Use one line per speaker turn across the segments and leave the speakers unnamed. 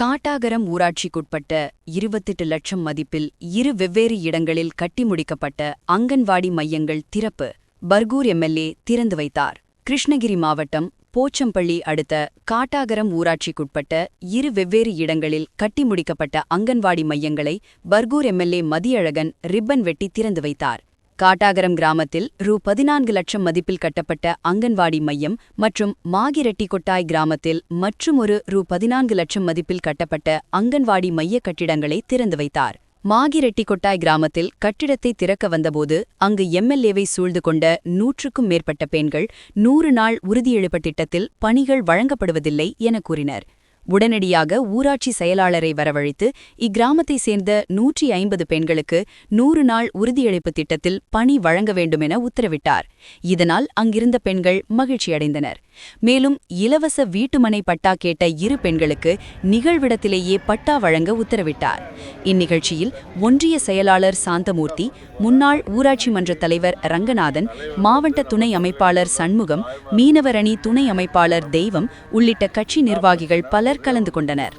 காட்டாகரம் ஊராட்சிக்குட்பட்ட இருபத்தெட்டு லட்சம் மதிப்பில் இரு வெவ்வேறு இடங்களில் கட்டி முடிக்கப்பட்ட அங்கன்வாடி மையங்கள் திறப்பு. பர்கூர் எம்எல்ஏ திறந்து வைத்தார். கிருஷ்ணகிரி மாவட்டம் போச்சம்பள்ளி அடுத்த காட்டாகரம் ஊராட்சிக்குட்பட்ட இரு வெவ்வேறு இடங்களில் கட்டி முடிக்கப்பட்ட அங்கன்வாடி மையங்களை பர்கூர் எம்எல்ஏ மதியழகன் ரிப்பன் வெட்டி திறந்து வைத்தார். காட்டாகரம் கிராமத்தில் ரூ பதினான்கு லட்சம் மதிப்பில் கட்டப்பட்ட அங்கன்வாடி மையம் மற்றும் மாகிரெட்டிக்கொட்டாய் கிராமத்தில் மற்றுமொரு ரூ பதினான்கு லட்சம் மதிப்பில் கட்டப்பட்ட அங்கன்வாடி மைய கட்டிடங்களை திறந்து வைத்தார். மாகிரெட்டிக்கொட்டாய் கிராமத்தில் கட்டிடத்தை திறக்க வந்தபோது அங்கு எம்எல்ஏவை சூழ்ந்து கொண்ட நூற்றுக்கும் மேற்பட்ட பெண்கள் நூறு நாள் உறுதியெழுப்ப திட்டத்தில் பணிகள் வழங்கப்படுவதில்லை என கூறினர். உடனடியாக ஊராட்சி செயலாளரை வரவழைத்து இக்கிராமத்தை சேர்ந்த நூற்றி ஐம்பது பெண்களுக்கு நூறு நாள் உறுதியளிப்பு திட்டத்தில் பணி வழங்க வேண்டுமென உத்தரவிட்டார். இதனால் அங்கிருந்த பெண்கள் மகிழ்ச்சியடைந்தனர். மேலும் இலவச வீட்டுமனை பட்டா கேட்ட இரு பெண்களுக்கு நிகழ்விடத்திலேயே பட்டா வழங்க உத்தரவிட்டார். இந்நிகழ்ச்சியில் ஒன்றிய செயலாளர் சாந்தமூர்த்தி முன்னாள் ஊராட்சி மன்ற தலைவர் ரங்கநாதன் மாவட்ட துணை அமைப்பாளர் சண்முகம் மீனவரணி துணை அமைப்பாளர் தெய்வம் உள்ளிட்ட கட்சி நிர்வாகிகள் பலர் கலந்து கொண்டனர்.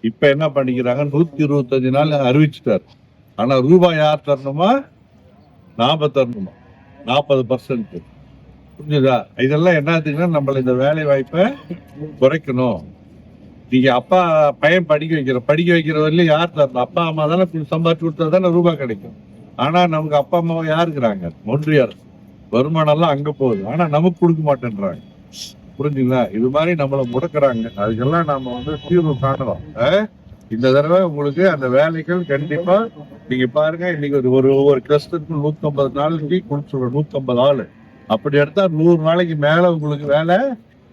இப்ப என்ன பண்ணிக்கிறாங்க? நூத்தி இருபத்தஞ்சு நாள் அறிவிச்சிட்டாரு. ஆனா ரூபாய் யார் தரணுமா? நாம தரணுமா? நாற்பது பர்சன்ட் புரிஞ்சுதா? இதெல்லாம் என்னத்துக்குன்னா நம்மள இந்த வேலை வாய்ப்பை குறைக்கணும். நீங்க அப்பா பையன் படிக்க வைக்கிற படிக்க வைக்கிற வரையிலும் யார் தரணும்? அப்பா அம்மா தானே சம்பாதிச்சு கொடுத்தா தானே ரூபாய் கிடைக்கும். ஆனா நமக்கு அப்பா அம்மாவை யாருக்குறாங்க இருக்கிறாங்க? ஒன்றிய அரசு. வருமானம் எல்லாம் அங்க போகுது. ஆனா நமக்கு கொடுக்க மாட்டேன்றாங்க. புரிஞ்சுங்களா? இது மாதிரி நம்மளை முடக்கிறாங்க. அதுக்கெல்லாம் நாம வந்து தீர்வு காணலாம் இந்த தடவை உங்களுக்கு அந்த வேலைகள் கண்டிப்பா நீங்க பாருங்க இன்னைக்கு ஒரு ஒரு ஒவ்வொரு கிளஸ்டருக்கும் நூத்தி ஐம்பது நாளைக்கு கொடுத்துருவோம் நூத்தி ஐம்பது ஆளு. அப்படி எடுத்தா நூறு நாளைக்கு மேல உங்களுக்கு வேலை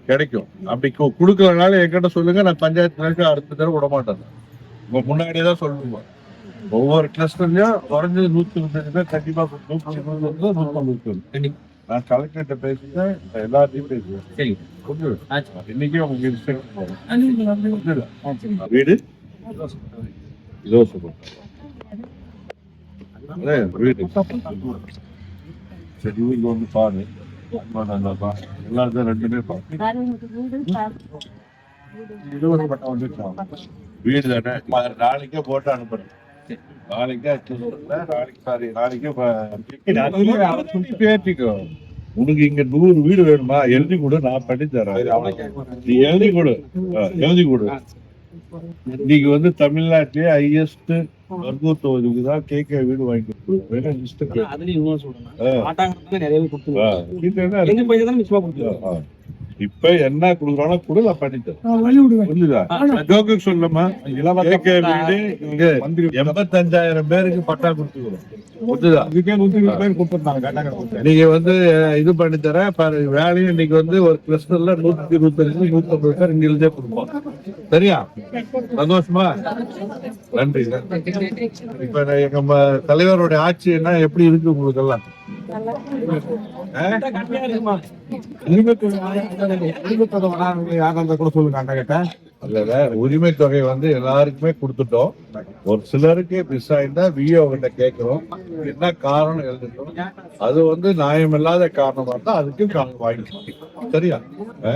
கிடைக்கும். அப்படி கொடுக்கலனால என்கிட்ட சொல்லுங்க நான் பஞ்சாயத்து அடுத்த தடவை விட மாட்டேன் உங்க முன்னாடியே தான் சொல்லுவோம். ஒவ்வொரு கிளஸ்டர்லயும் குறைஞ்சது நூத்தி முப்பத்தஞ்சு பேர் கண்டிப்பா நூத்தி இருபது நூத்தி ஐம்பது நான் கலெக்டர்கிட்ட பேசிட்டேன் எல்லாத்தையும் பேசுவேன்.
சரி.
இன்னைக்கே உங்களுக்கு? வீடு? வீடு. சரி இங்க வந்து பாரு. எல்லாரும் ரெண்டுமே பாரு? வீடு? தானே? நாளைக்கே போட்டு அனுப்புறேன். நாளைக்கே அனுப்புறேன். நாளைக்கு சாரி நாளைக்கே ப- பேட்டிக்கோ உனக்கு இங்க நூறு வீடு வேணுமா? எழுதி கொடு நான் பண்ணி தரேன். நீ எழுதி கொடு. எழுதி கொடு. நீங்க வந்து தமிழ்நாட்டிலே ஹையஸ்ட் மருத்துவ தொகுதிக்கு தான் கேட்க வீடு வாங்கி
நிறைய பேர்
இப்ப என்ன குடுக்குறானோ கொடு நான் பண்ணி தரேன் புரிஞ்சுதா? ஜோக்கு சொல்லமா கேட்க வீடு இங்க எண்பத்தஞ்சாயிரம் பேருக்கு பட்டா கொடுத்துக்கிறோம். நீங்க வந்து இது பண்ணி தரேன். பாரு வேலையும் இன்னைக்கு வந்து ஒரு கிளஸ்டர்ல நூத்தி இருபத்தஞ்சு நூத்தி ஐம்பது பேர் இங்க எழுதே கொடுப்போம். சரியா? சந்தோஷமா? நன்றி இப்ப நான் எங்க தலைவருடைய ஆட்சி என்ன எப்படி இருக்கு உங்களுக்கு எல்லாம்? உரிமை தொகை வந்து எல்லாருக்குமே கொடுத்துட்டோம். ஒரு சிலருக்கு மிஸ் ஆயிருந்தா விஓ கிட்ட கேட்கிறோம். என்ன காரணம் எழுதிட்டோம். அது வந்து நியாயமில்லாத காரணமா இருந்தா அதுக்கு காரணம் சரியா? ஆ?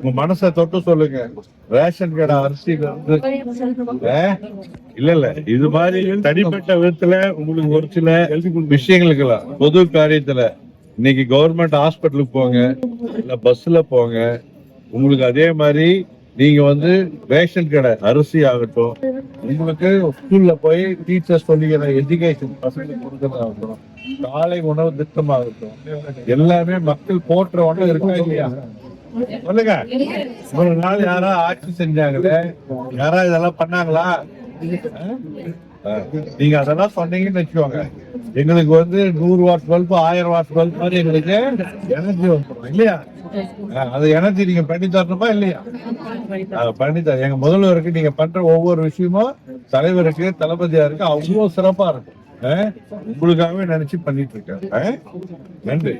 உங்க மனசை தொட்டு சொல்லுங்க. ரேஷன் கடை அரிசி ஆ? இல்ல இல்ல. இது மாதிரி தனிப்பட்ட விதத்துல உங்களுக்கு ஒரு சில விஷயங்களுக்குலாம் பொது காரியத்துல. இன்னைக்கு கவர்மெண்ட் ஹாஸ்பிட்டலுக்கு போங்க இல்ல பஸ்ல போங்க. உங்களுக்கு அதே மாதிரி நீங்க வந்து ரேஷன் கடை அரிசி ஆகட்டும் உங்களுக்கு ஸ்கூல்ல போய் டீச்சர்ஸ் சொல்லிக்கிற எஜுகேஷன் பசங்களுக்கு கொடுக்கறதாகட்டும் காலை உணவு திட்டமாகட்டும் எல்லாமே மக்கள் போற்ற ஒண்ணு இருக்கா இல்லையா? சொல்லுங்க. ஒரு நாள் யாரா ஆட்சி செஞ்சாங்களே? யாரா இதெல்லாம் பண்ணாங்களா? நீங்க அதெல்லாம் சொன்னீங்கன்னு வச்சுக்கோங்க. எங்களுக்கு வந்து நூறு வாட் பல்ப் ஆயிரம் வாட் பல்ப் மாதிரி எங்களுக்கு எனர்ஜி வந்துடும் இல்லையா? ஆ, அது எனர்ஜி நீங்க பண்ணி தரணுமா இல்லையா? அதை பண்ணி தர எங்க முதல்வருக்கு நீங்க பண்ற ஒவ்வொரு விஷயமும் தலைவருக்கு தளபதியாருக்கு அவ்வளவு சிறப்பா இருக்கும். ஆ? உங்களுக்காகவே நினைச்சு பண்ணிட்டு இருக்காங்க ஆ? நன்றி.